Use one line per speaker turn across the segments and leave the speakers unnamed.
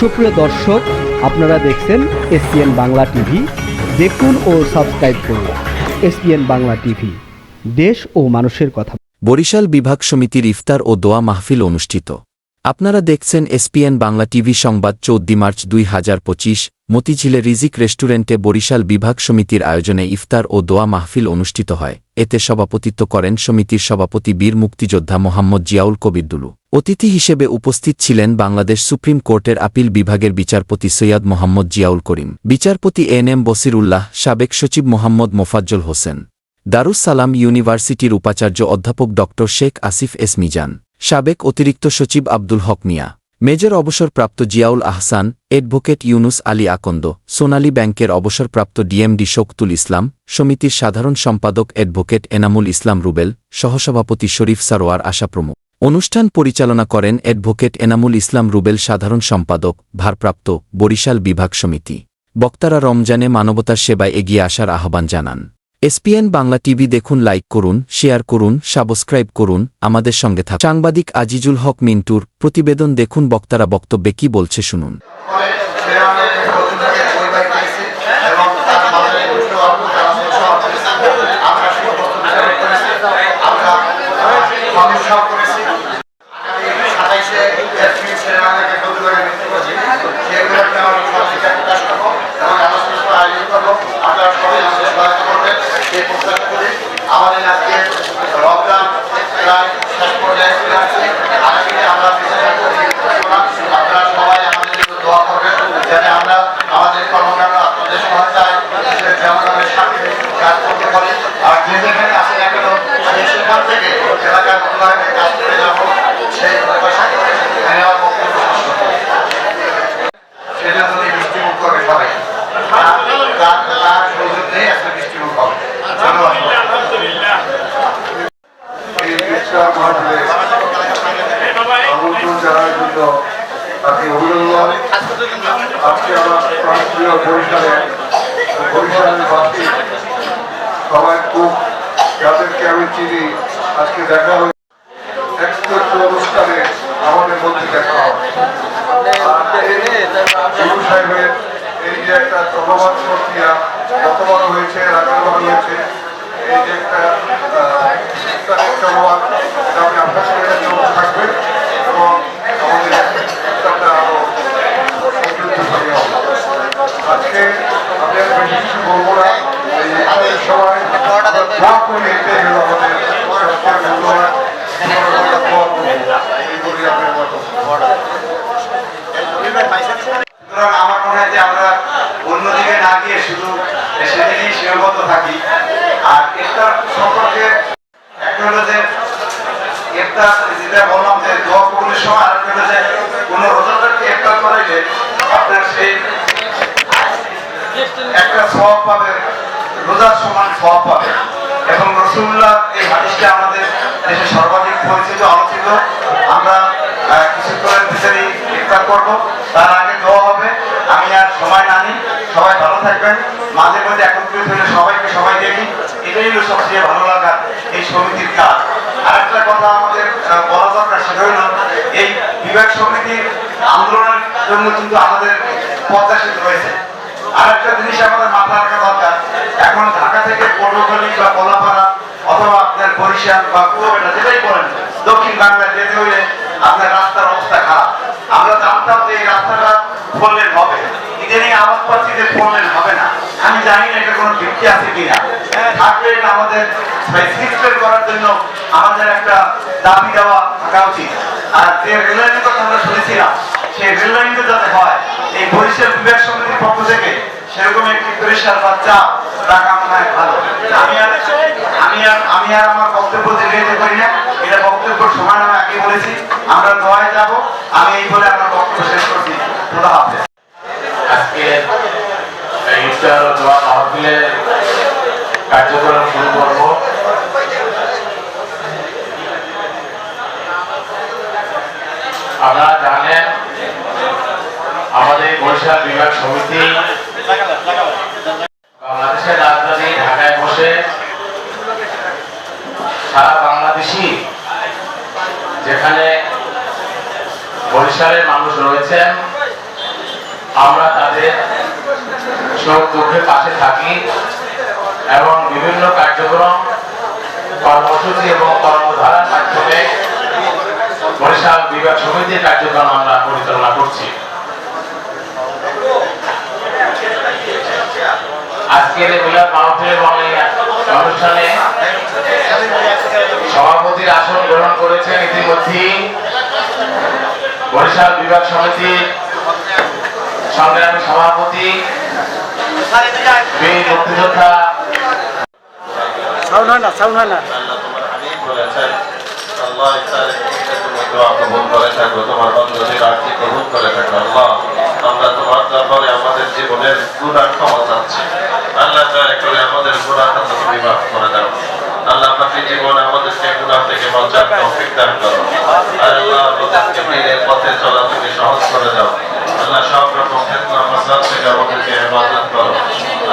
সুপ্রিয় দর্শক, আপনারা দেখছেন এসপিএন বাংলা টিভি। দেখুন ও সাবস্ক্রাইব করুন এসপিএন বাংলা টিভি। দেশ ও মানুষের কথা।
বরিশাল বিভাগ সমিতির ইফতার ও দোয়া মাহফিল অনুষ্ঠিত। আপনারা দেখছেন এসপিএন বাংলা টিভি সংবাদ চৌদ্দ মার্চ দুই হাজার পঁচিশ, মতিঝিলে রিজিক রেস্টুরেন্টে বরিশাল বিভাগ সমিতির আয়োজনে ইফতার ও দোয়া মাহফিল অনুষ্ঠিত হয়। এতে সভাপতিত্ব করেন সমিতির সভাপতি বীর মুক্তিযোদ্ধা মোহাম্মদ জিয়াউল কবিরদুলু অতিথি হিসেবে উপস্থিত ছিলেন বাংলাদেশ সুপ্রিম কোর্টের আপিল বিভাগের বিচারপতি সৈয়দ মোহাম্মদ জিয়াউল করিম, বিচারপতি এন এম বসির উল্লাহ সাবেক সচিব মোহাম্মদ মোফাজ্জল হোসেন, দারুস সালাম ইউনিভার্সিটির উপাচার্য অধ্যাপক ড শেখ আসিফ এস মিজান। সাবেক অতিরিক্ত সচিব আব্দুল হক মিয়া, মেজর অবসরপ্রাপ্ত জিয়াউল আহসান, অ্যাডভোকেট ইউনুস আলী আকন্দ, সোনালী ব্যাংকের অবসরপ্রাপ্ত ডিএমডি শোকতুল ইসলাম, সমিতির সাধারণ সম্পাদক অ্যাডভোকেট এনামুল ইসলাম রুবেল, সহসভাপতি শরীফ সারোয়ার আশা প্রমুখ। অনুষ্ঠান পরিচালনা করেন অ্যাডভোকেট এনামুল ইসলাম রুবেল, সাধারণ সম্পাদক, ভারপ্রাপ্ত বরিশাল বিভাগ সমিতি। বক্তারা রমজানে মানবতার সেবায় এগিয়ে আসার আহ্বান জানান। এসপিএন বাংলা টিভি দেখুন, লাইক করুন, শেয়ার করুন, সাবস্ক্রাইব করুন, আমাদের সঙ্গে থাকুন। সাংবাদিক আজিজুল হক মিন্টুর প্রতিবেদন দেখুন, বক্তারা বক্তব্যে কি বলছে শুনুন
ফলে সে অনেক বন্ধুকে পরিবার পেয়েছে এবং তার মাঝে দুটো অল্প চালাচল সহ আমরা সমস্ত বিচার করেছি আমরা সমস্যা করেছি আগামী সাতাইশে এপ্রিল সেনাবাহিনীকে ক্ষতি করে মৃত্যু করছি সেগুলোকে আমরা সহযোগিতা প্রকাশ করব এবং আলোচনা সভা আয়োজন করব আপনারা সবাই আমাদের সহায়তা করবেন সেই প্রত্যাশা করি আমাদের আজকে লকডাউন প্রায় শেষ পর্যায়ে চলে আমরা আপনারা আমাদের জন্য দোয়া করবেন। আমরা আমাদের কর্মকাণ্ড আপনাদের সহায়তায় যেমন সাথে কাজ করতে আর যে যেখানে আসেন না কেন আমি সেখান থেকে এলাকার উন্নয়নে কাজ করে যাব সেই প্রত্যাশা করে আমি আমার বক্তব্য শেষ করব। সেটা যদি দৃষ্টিমুখ করে সবাই তার তার তার সুযোগ নেই একটা দৃষ্টিমুখ হবে ধন্যবাদ
এই বিশ্বা মাহফিলে আমন্ত্রণ জানার জন্য তাকে অভিনন্দন। আজকে আমার প্রান্তীয় বরিশালে বরিশালের সবাই খুব যাদেরকে আমি চিনি, আজকে দেখা হয়ে একটু অনুষ্ঠানে আমাদের মধ্যে দেখা আর গুরু সাহেবের এই যে একটা চলমান প্রক্রিয়া কতবার হয়েছে রাখাবার হয়েছে, এই যে একটা চলমান আমি আপনার সঙ্গে থাকবে। এবং আমাদের ইফতারটা আরও সমৃদ্ধশালী হবে আজকে আমি আর বেশি কিছু বলব না এই ইফতারের সময় আমরা দোয়া করি এটাই হলো আমাদের সবচেয়ে মূল্যবান মূল্যবান দোয়া করব। এই বলি আমি আমার কথা।
সুতরাং আমার মনে হয় যে আমরা অন্যদিকে শুধু সেদিকেই সীমাবদ্ধ থাকি। আর এটা সম্পর্কে একটা হলো যে একটা যেটা বললাম যে, দোয়া কবুলের সময় আর একটা যে, কোনো রোজাদারকে একটা করাইলে আপনার সেই একটা সব পাবে, রোজার সমান সব পাবে। এবং রসুল্লাহ এই হাদিসটা আমাদের দেশে সর্বাধিক পরিচিত, আলোচিত। আমরা কিছুক্ষণের ভিতরেই ইফতার করব। তার আগে দোয়া হবে। আমি আর সময় না নিই, সবাই ভালো থাকবেন। মাঝে মধ্যে একত্রিত হলে সবাইকে সবাই দেখি। এটাই হলো সবচেয়ে ভালো লাগা এই সমিতির কাজ। আরেকটা কথা আমাদের বলা দরকার সেটা হলো, এই বিভাগ সমিতির আন্দোলনের জন্য কিন্তু আমাদের প্রত্যাশিত রয়েছে। আরেকটা জিনিস আমাদের মাথায় রাখা দরকার, এখন ঢাকা থেকে পটুয়াখালী বা কলাপাড়া অথবা আপনার বরিশাল বা কুয়াবেটা যেটাই বলেন, দক্ষিণ বাংলায় যেতে হইলে আপনার রাস্তার অবস্থা খারাপ। আমরা জানতাম যে এই রাস্তাটা ফোরলেন হবে। ইদানিং আওয়াজ পাচ্ছি যে ফোরলেন হবে না। আমি জানি না এটা কোনো ভিত্তি আছে কিনা। থাকলে এটা আমাদের সিস্টেম করার জন্য আমাদের একটা দাবি দেওয়া থাকা উচিত। আর যে রেললাইনের কথা আমরা শুনেছিলাম, সেই রেললাইনটা যাতে হয়, এই বরিশাল বিভাগ সমিতির পক্ষ থেকে সেরকম একটি প্রেশার বা চাপ রাখা মনে হয় ভালো। আমি আর আমি আর আমি আর আমার বক্তব্য দীর্ঘ দিতে পারি না। এটা বক্তব্য সময় আমি আগে বলেছি। আমরা দোয়ায় যাব। আমি এই বলে আমার বক্তব্য শেষ করছি।
কার্যক্রম শুরু করব। আপনারা জানেন, আমাদের বরিশাল বিভাগ সমিতি বাংলাদেশের রাজধানী ঢাকায় বসে সারা বাংলাদেশি যেখানে বরিশালের মানুষ রয়েছেন আমরা তাদের সুখ দুঃখের পাশে থাকি এবং বিভিন্ন কার্যক্রম, কর্মসূচি এবং কর্মধারার মাধ্যমে বরিশাল বিভাগ সমিতির কার্যক্রম আমরা পরিচালনা করছি। আজকের মিলাদ মাহফিল এবং অনুষ্ঠানে সভাপতির আসন গ্রহণ করেছেন ইতিমধ্যেই বরিশাল বিভাগ সমিতির সংগ্রামী সভাপতি বীর মুক্তিযোদ্ধা
সাউন্ড হয় না সাউন্ড হয় না।
আল্লাহ তোমার হাবিব বলেছেন আল্লাহ তার ইচ্ছা তুমি দোয়া কবুল করে থাকো তোমার বন্ধুদের আর্থিক কবুল করে থাকো আল্লাহ আমরা তোমার দরবারে আমাদের জীবনের গুণার ক্ষমা চাচ্ছি আল্লাহ দয়া করে আমাদের গুণার কথা তুমি মাফ করে দাও আল্লাহ পাখি জীবনে আমাদেরকে গুণা থেকে বাঁচার তৌফিক দান করো আর আল্লাহ আমাদেরকে পথে চলা তুমি সহজ করে দাও। আল্লাহ সব রকম ফেতনা থেকে আমাদেরকে হেফাজত করো।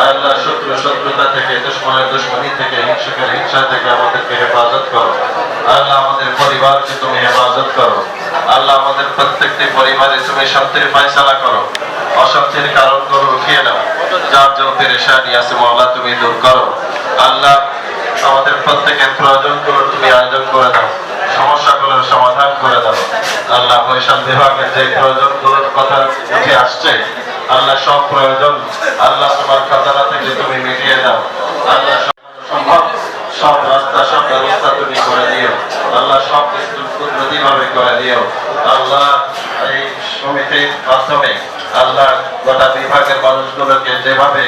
আল্লাহ শত্রু শত্রুতা থেকে, দুশ্মনের দুশ্মনী থেকে, হিংসকের হিংসা থেকে আমাদেরকে হেফাজত করো। আল্লাহ আমাদের পরিবারকে তুমি হেফাজত করো। আল্লাহ আমাদের প্রত্যেকটি পরিবারে তুমি শান্তির ফায়সালা করো। অশান্তির কারণ করো উঠিয়ে নাও যার যত পেরেশানি আছে মাওলা তুমি দূর করো। আল্লাহ, আমাদের প্রত্যেকের প্রয়োজনগুলো তুমি আয়োজন করে দাও। সমস্যাগুলোর সমাধান আল্লাহ বৈশাল বিভাগের যে প্রয়োজনগুলোর কথা উঠে আসছে, আল্লাহ সব প্রয়োজন, আল্লাহ তোমার খাজানা থেকে তুমি মিটিয়ে দাও। আল্লাহ সম্ভব সব রাস্তা, সব ব্যবস্থা তুমি করে দিও। আল্লাহ সব কিছু কুদরতি ভাবে করে দিও। আল্লাহ এই সমিতির মাধ্যমে আল্লাহ গোটা বিভাগের মানুষগুলোকে যেভাবে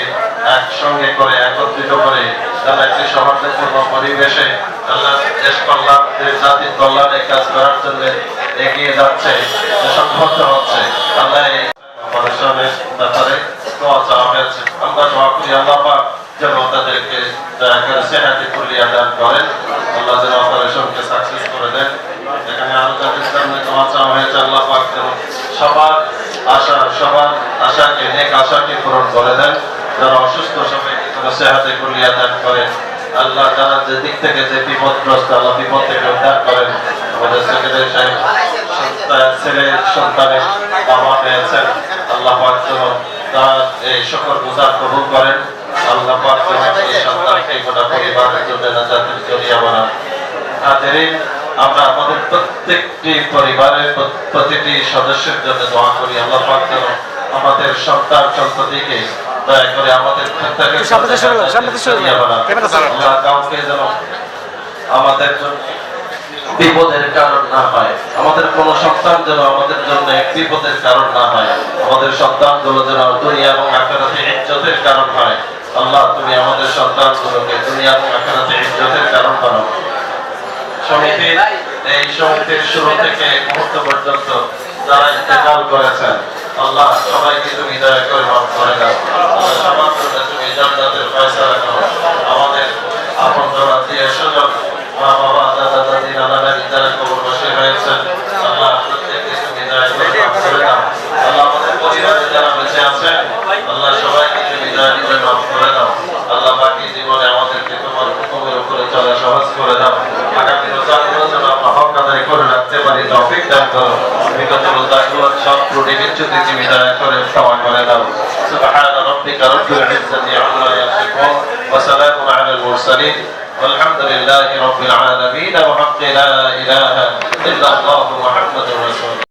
একসঙ্গে করে একত্রিত করে তারা একটি সৌহার্দ্যপূর্ণ পরিবেশে এখানে আরও হয়েছে, আল্লাহ পাক সবার আশা, সবার আশাকে, নেক আশাকে পূরণ করে দেন। যারা অসুস্থ, সবাইকে যেন সেহাতে কুলিয়া দান করেন। আল্লাহ যারা যে দিক থেকে যে বিপদগ্রস্ত আল্লাহ বিপদ থেকে উদ্ধার করেন, আমাদের সাহেব ছেলে, সন্তানের বাবা পেয়েছেন, আল্লাহ পাক তার এই সকল গুজার কবুল করেন। আল্লাহ পাক এই সন্তানকে গোটা পরিবারের জন্য নাজাতের জড়িয়া বানান। হাজারিন, আমরা আমাদের প্রত্যেকটি পরিবারের প্রতিটি সদস্যের জন্য দোয়া করি। আল্লাহ পাক যেন আমাদের সন্তান সন্ততিকে দয়া করে আমাদের কাউকে যেন আমাদের বিপদের কারণ না হয় আমাদের কোন সন্তান যেন আমাদের জন্য এক বিপদের কারণ না হয় আমাদের সন্তানগুলো যেন দুনিয়া এবং আখেরাতে ইজ্জতের কারণ হয়। আল্লাহ তুমি আমাদের সন্তানগুলোকে দুনিয়া এবং আখেরাতে ইজ্জতের কারণ বানাও। সমিতির এই সমিতির শুরু থেকে মুহূর্ত পর্যন্ত যারা ইন্তেকাল করেছেন আল্লাহ, সবাইকে তুমি দয়া করে মাফ করে দাও। আল্লাহ সবার জন্য তুমি জান্নাতের ফয়সালা করো। আমাদের আপন দিয়ে স্বজন, মা, বাবা, দাদা, দাদি, নানা নানি যারা কবর বসে হয়েছেন, আল্লাহ, প্রত্যেককে তুমি দয়া করে মাফ করে দাও। আল্লাহ, আমাদের পরিবারে যারা বেঁচে আছেন, আল্লাহ, সবাইকে তুমি দয়া করে মাফ করে দাও। আল্লাহ, বাকি জীবনে আমাদেরকে তোমার হুকুমের উপরে চলা সহজ করে দাও। আগামী রোজাগুলো যেন আমরা হক আদায় করে রাখতে পারি, তৌফিক দান করো। سبحان ربك رب العزة عما يصفون وسلام على المرسلين والحمد لله رب العالمين وحق لا إله إلا الله محمد رسول